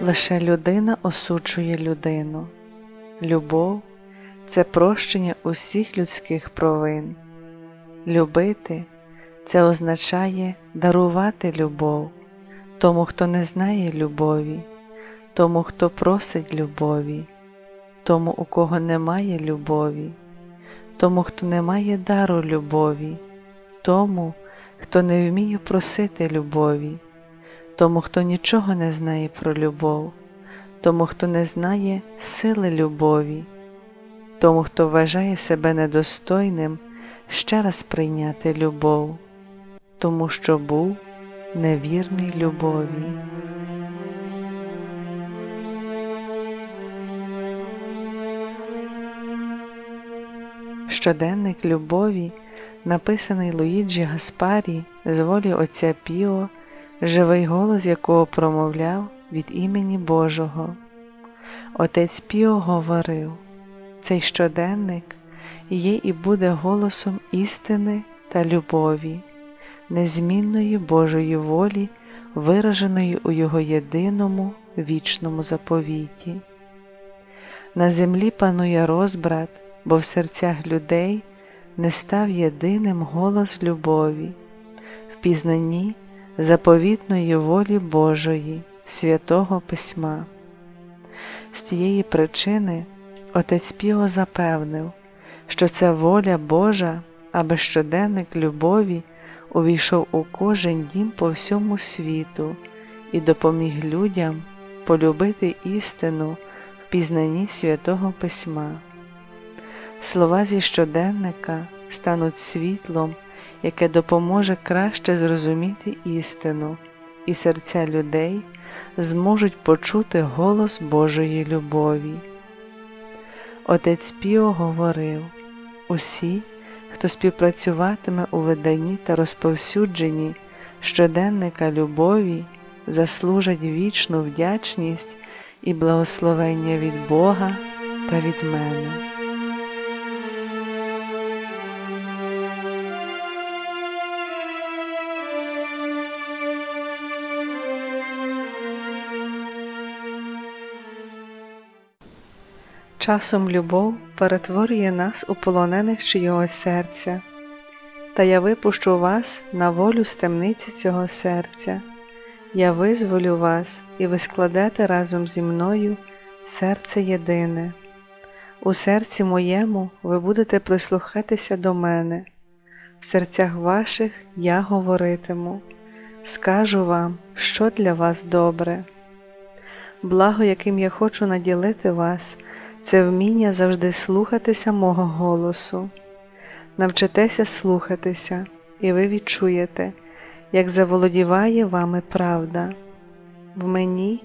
Лише людина осуджує людину. Любов це прощення усіх людських провин. Любити це означає дарувати любов тому, хто не знає любові, тому, хто просить любові, тому, у кого немає любові, тому, хто не має дару любові, тому, хто не вміє просити любові, тому, хто нічого не знає про любов, тому, хто не знає сили любові, тому, хто вважає себе недостойним ще раз прийняти любов, тому що був невірний любові. Щоденник любові, написаний Луїджі Гаспарі з волі Отця Піо, живий голос якого промовляв від імені Божого. Отець Піо говорив, цей щоденник є і буде голосом істини та любові, незмінної Божої волі, вираженої у Його єдиному вічному заповіті. На землі панує розбрат, бо в серцях людей не став єдиним голос любові, в пізнанні заповітної волі Божої, святого Письма. З тієї причини Отець Піо запевнив, що це воля Божа, аби щоденник любові увійшов у кожен дім по всьому світу і допоміг людям полюбити істину в пізнанні святого Письма. Слова зі щоденника стануть світлом, яке допоможе краще зрозуміти істину, і серця людей зможуть почути голос Божої любові. Отець Піо говорив усі, хто співпрацюватиме у виданні та розповсюдженні щоденника любові, заслужать вічну вдячність і благословення від Бога та від мене. Часом любов перетворює нас у полонених чийогось серця, та я випущу вас на волю з темниці цього серця, я визволю вас, і ви складете разом зі мною серце єдине. У серці моєму ви будете прислухатися до мене, в серцях ваших я говоритиму, скажу вам, що для вас добре. Благо, яким я хочу наділити вас це вміння завжди слухатися мого голосу. Навчитеся слухатися, і ви відчуєте, як заволодіває вами правда. В мені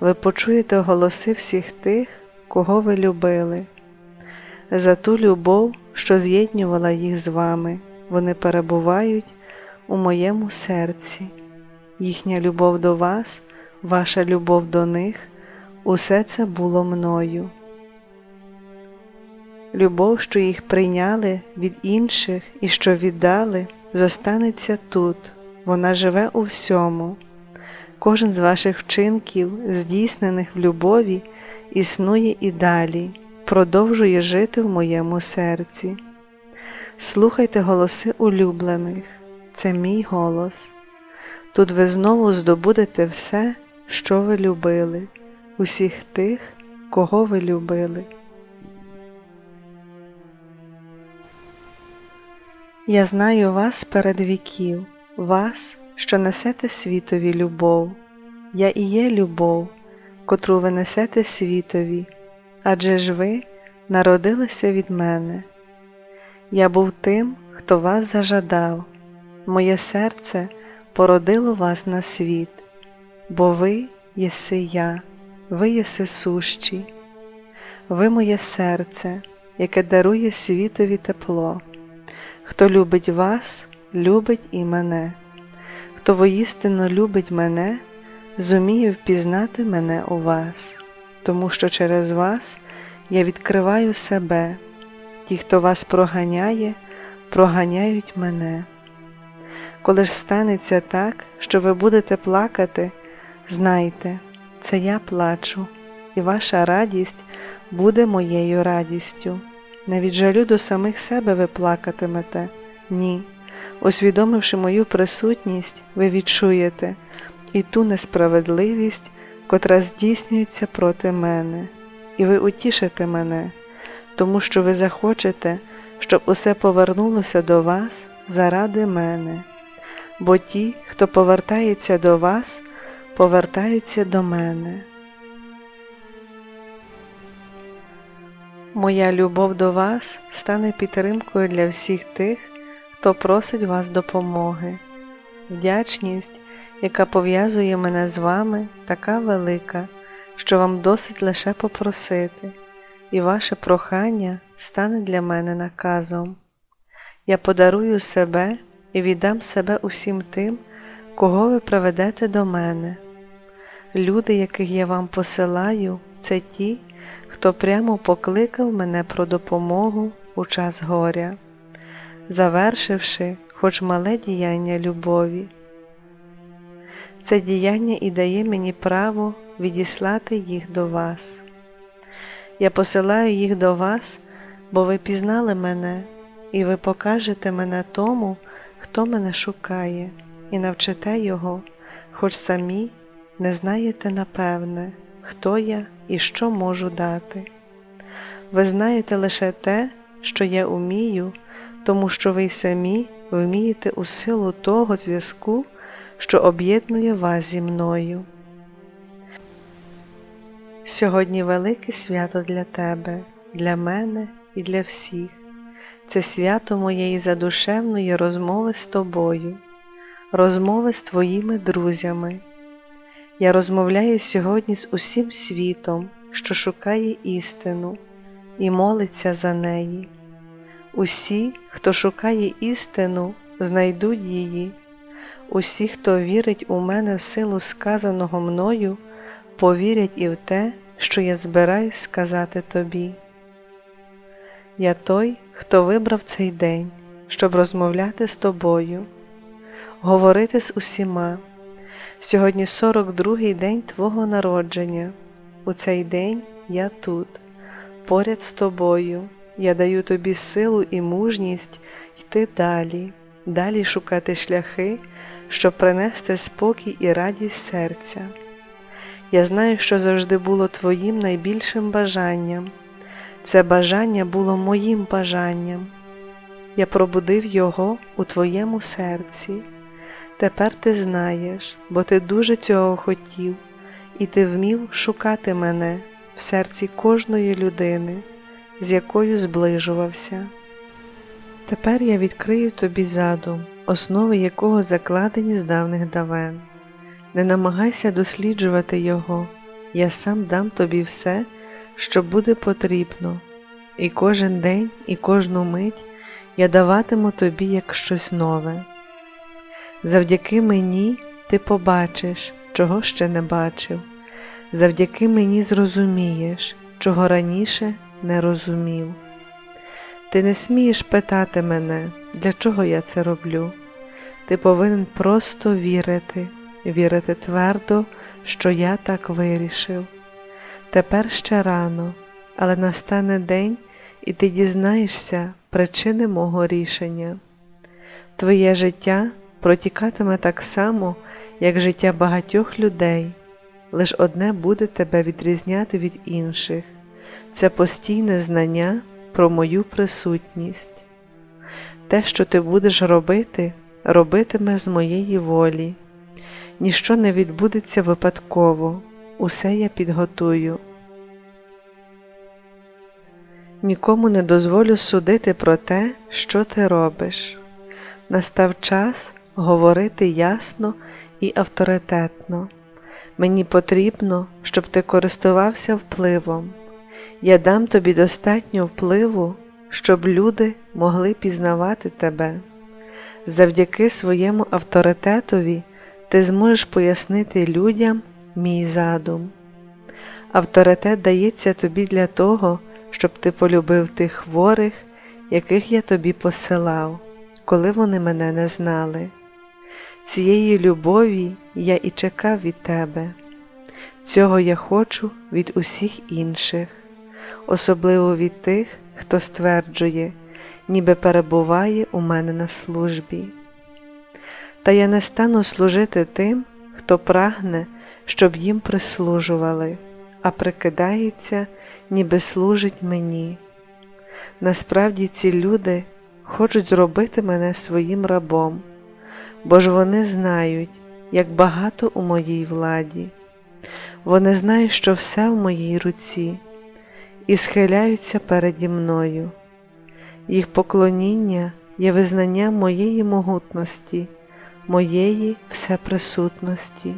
ви почуєте голоси всіх тих, кого ви любили. За ту любов, що з'єднювала їх з вами, вони перебувають у моєму серці. Їхня любов до вас, ваша любов до них, усе це було мною. Любов, що їх прийняли від інших і що віддали, зостанеться тут, вона живе у всьому. Кожен з ваших вчинків, здійснених в любові, існує і далі, продовжує жити в моєму серці. Слухайте голоси улюблених, це мій голос. Тут ви знову здобудете все, що ви любили, усіх тих, кого ви любили. Я знаю вас перед віків, вас, що несете світові любов, я і є любов, котру ви несете світові, адже ж ви народилися від мене. Я був тим, хто вас зажадав, моє серце породило вас на світ, бо ви єси я, ви єси сущі, ви моє серце, яке дарує світові тепло. Хто любить вас, любить і мене, хто воістину любить мене, зуміє впізнати мене у вас, тому що через вас я відкриваю себе, ті, хто вас проганяє, проганяють мене. Коли ж станеться так, що ви будете плакати, знайте, це я плачу, і ваша радість буде моєю радістю. Не від жалю до самих себе ви плакатимете, ні. Усвідомивши мою присутність, ви відчуєте і ту несправедливість, котра здійснюється проти мене, і ви утішите мене, тому що ви захочете, щоб усе повернулося до вас заради мене, бо ті, хто повертається до вас, повертаються до мене. Моя любов до вас стане підтримкою для всіх тих, хто просить вас допомоги. Вдячність, яка пов'язує мене з вами, така велика, що вам досить лише попросити, і ваше прохання стане для мене наказом. Я подарую себе і віддам себе усім тим, кого ви приведете до мене. Люди, яких я вам посилаю, це ті, хто прямо покликав мене про допомогу у час горя, завершивши хоч мале діяння любові. Це діяння і дає мені право відіслати їх до вас. Я посилаю їх до вас, бо ви пізнали мене, і ви покажете мене тому, хто мене шукає, і навчите його, хоч самі не знаєте напевне, хто я і що можу дати. Ви знаєте лише те, що я умію, тому що ви самі вмієте у силу того зв'язку, що об'єднує вас зі мною. Сьогодні велике свято для тебе, для мене і для всіх. Це свято моєї задушевної розмови з тобою, розмови з твоїми друзями. Я розмовляю сьогодні з усім світом, що шукає істину і молиться за неї. Усі, хто шукає істину, знайдуть її. Усі, хто вірить у мене в силу сказаного мною, повірять і в те, що я збираюсь сказати тобі. Я той, хто вибрав цей день, щоб розмовляти з тобою, говорити з усіма. Сьогодні 42-й день Твого народження. У цей день я тут, поряд з тобою. Я даю тобі силу і мужність йти далі, далі шукати шляхи, щоб принести спокій і радість серця. Я знаю, що завжди було твоїм найбільшим бажанням. Це бажання було моїм бажанням. Я пробудив його у твоєму серці. Тепер ти знаєш, бо ти дуже цього хотів, і ти вмів шукати мене в серці кожної людини, з якою зближувався. Тепер я відкрию тобі задум, основи якого закладені з давних давен. Не намагайся досліджувати його, я сам дам тобі все, що буде потрібно, і кожен день, і кожну мить я даватиму тобі як щось нове. Завдяки мені ти побачиш, чого ще не бачив, завдяки мені зрозумієш, чого раніше не розумів. Ти не смієш питати мене, для чого я це роблю. Ти повинен просто вірити, вірити твердо, що я так вирішив. Тепер ще рано, але настане день, і ти дізнаєшся причини мого рішення. Твоє життя протікатиме так само, як життя багатьох людей, лиш одне буде тебе відрізняти від інших це постійне знання про мою присутність. Те, що ти будеш робити, робитимеш з моєї волі. Ніщо не відбудеться випадково, усе я підготую. Нікому не дозволю судити про те, що ти робиш. Настав час говорити ясно і авторитетно. Мені потрібно, щоб ти користувався впливом. Я дам тобі достатньо впливу, щоб люди могли пізнавати тебе. Завдяки своєму авторитетові ти зможеш пояснити людям мій задум. Авторитет дається тобі для того, щоб ти полюбив тих хворих, яких я тобі посилав, коли вони мене не знали. Цієї любові я і чекав від тебе. Цього я хочу від усіх інших, особливо від тих, хто стверджує, ніби перебуває у мене на службі. Та я не стану служити тим, хто прагне, щоб їм прислужували, а прикидається, ніби служить мені. Насправді ці люди хочуть зробити мене своїм рабом, бо ж вони знають, як багато у моїй владі. Вони знають, що все в моїй руці, і схиляються переді мною. Їх поклоніння є визнанням моєї могутності, моєї всеприсутності.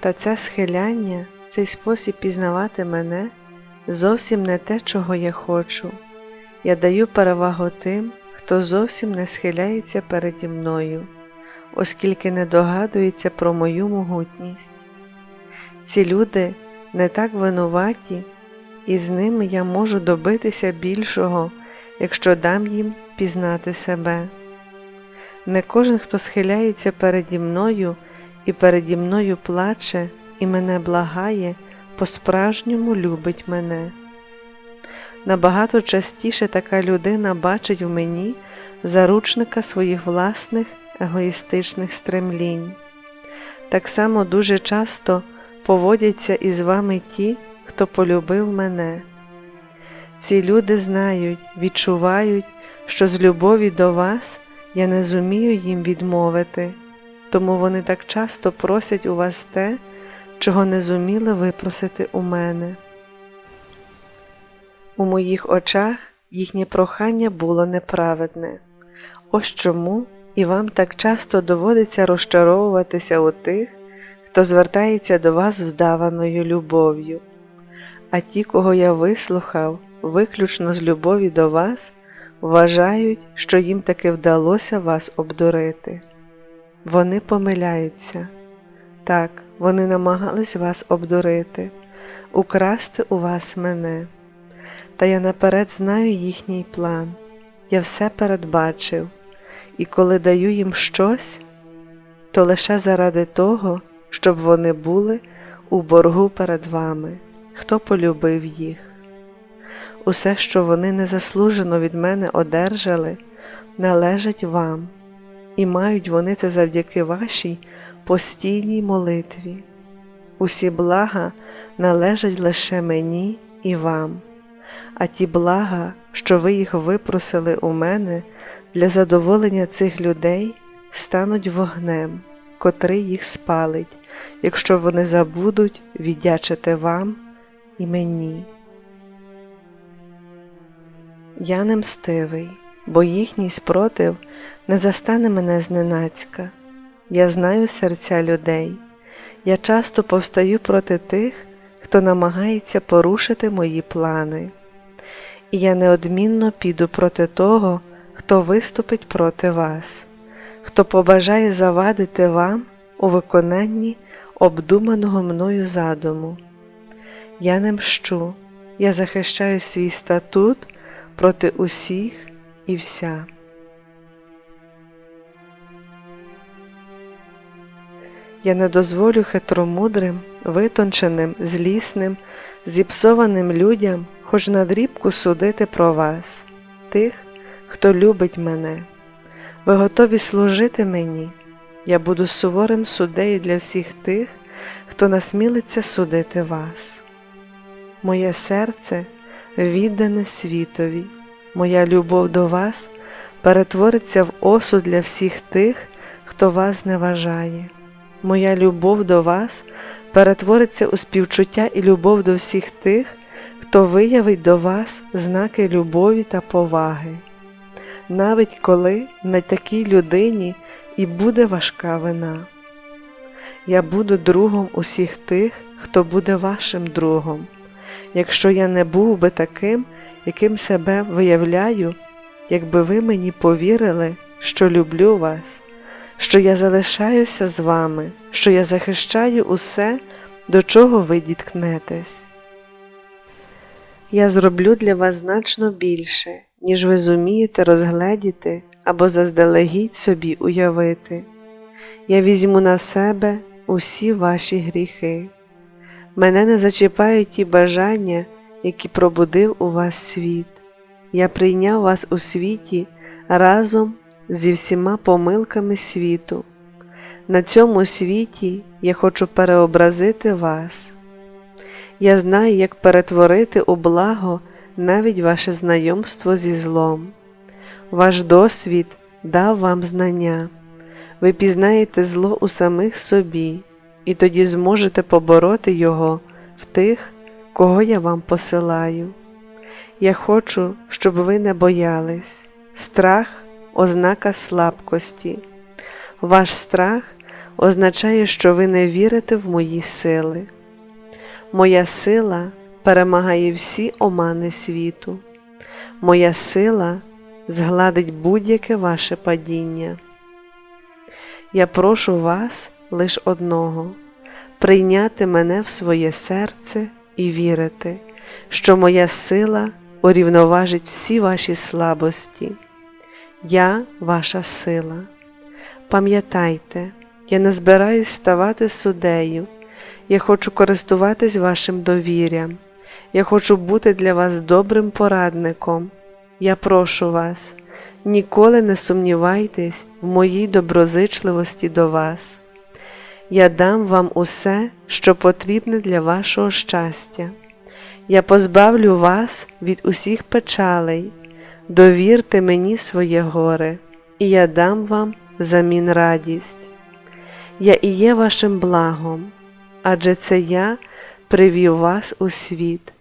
Та це схиляння, цей спосіб пізнавати мене зовсім не те, чого я хочу. Я даю перевагу тим, хто зовсім не схиляється переді мною, оскільки не догадується про мою могутність. Ці люди не так винуваті, і з ними я можу добитися більшого, якщо дам їм пізнати себе. Не кожен, хто схиляється переді мною і переді мною плаче і мене благає, по-справжньому любить мене. Набагато частіше така людина бачить в мені заручника своїх власних егоїстичних стремлінь. Так само дуже часто поводяться із вами ті, хто полюбив мене. Ці люди знають, відчувають, що з любові до вас я не зумію їм відмовити, тому вони так часто просять у вас те, чого не зуміли випросити у мене. У моїх очах їхнє прохання було неправедне. Ось чому і вам так часто доводиться розчаровуватися у тих, хто звертається до вас вдаваною любов'ю. А ті, кого я вислухав, виключно з любові до вас, вважають, що їм таки вдалося вас обдурити. Вони помиляються. Так, вони намагались вас обдурити, украсти у вас мене. Та я наперед знаю їхній план, я все передбачив, і коли даю їм щось, то лише заради того, щоб вони були у боргу перед вами, хто полюбив їх. Усе, що вони незаслужено від мене одержали, належить вам, і мають вони це завдяки вашій постійній молитві. Усі блага належать лише мені і вам, а ті блага, що ви їх випросили у мене для задоволення цих людей, стануть вогнем, котрий їх спалить, якщо вони забудуть віддячити вам і мені. Я не мстивий, бо їхній спротив не застане мене зненацька. Я знаю серця людей, я часто повстаю проти тих, хто намагається порушити мої плани, я неодмінно піду проти того, хто виступить проти вас, хто побажає завадити вам у виконанні обдуманого мною задуму. Я не мщу, я захищаю свій статут проти усіх і вся. Я не дозволю хитромудрим, витонченим, злісним, зіпсованим людям хоч на дрібку судити про вас, тих, хто любить мене. Ви готові служити мені, я буду суворим суддею для всіх тих, хто насмілиться судити вас. Моє серце віддане світові, моя любов до вас перетвориться в осуд для всіх тих, хто вас зневажає. Моя любов до вас перетвориться у співчуття і любов до всіх тих, хто виявить до вас знаки любові та поваги, навіть коли на такій людині і буде важка вина. Я буду другом усіх тих, хто буде вашим другом. Якщо я не був би таким, яким себе виявляю, якби ви мені повірили, що люблю вас що я залишаюся з вами, що я захищаю усе, до чого ви діткнетесь. Я зроблю для вас значно більше, ніж ви зумієте розгледіти або заздалегідь собі уявити. Я візьму на себе усі ваші гріхи. Мене не зачіпають ті бажання, які пробудив у вас світ. Я прийняв вас у світі разом зі всіма помилками світу. На цьому світі я хочу переобразити вас. Я знаю, як перетворити у благо навіть ваше знайомство зі злом. Ваш досвід дав вам знання. Ви пізнаєте зло у самих собі, і тоді зможете побороти його в тих, кого я вам посилаю. Я хочу, щоб ви не боялись. Страх ознака слабкості. Ваш страх означає, що ви не вірите в мої сили. Моя сила перемагає всі омани світу. Моя сила згладить будь-яке ваше падіння. Я прошу вас лиш одного прийняти мене в своє серце і вірити, що моя сила урівноважить всі ваші слабості. Я ваша сила. Пам'ятайте, я не збираюсь ставати судею, я хочу користуватись вашим довір'ям, я хочу бути для вас добрим порадником. Я прошу вас, ніколи не сумнівайтесь в моїй доброзичливості до вас. Я дам вам усе, що потрібне для вашого щастя. Я позбавлю вас від усіх печалей, довірте мені своє горе, і я дам вам взамін радість. Я і є вашим благом, адже це я привів вас у світ.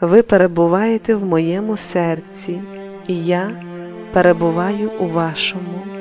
Ви перебуваєте в моєму серці, і я перебуваю у вашому.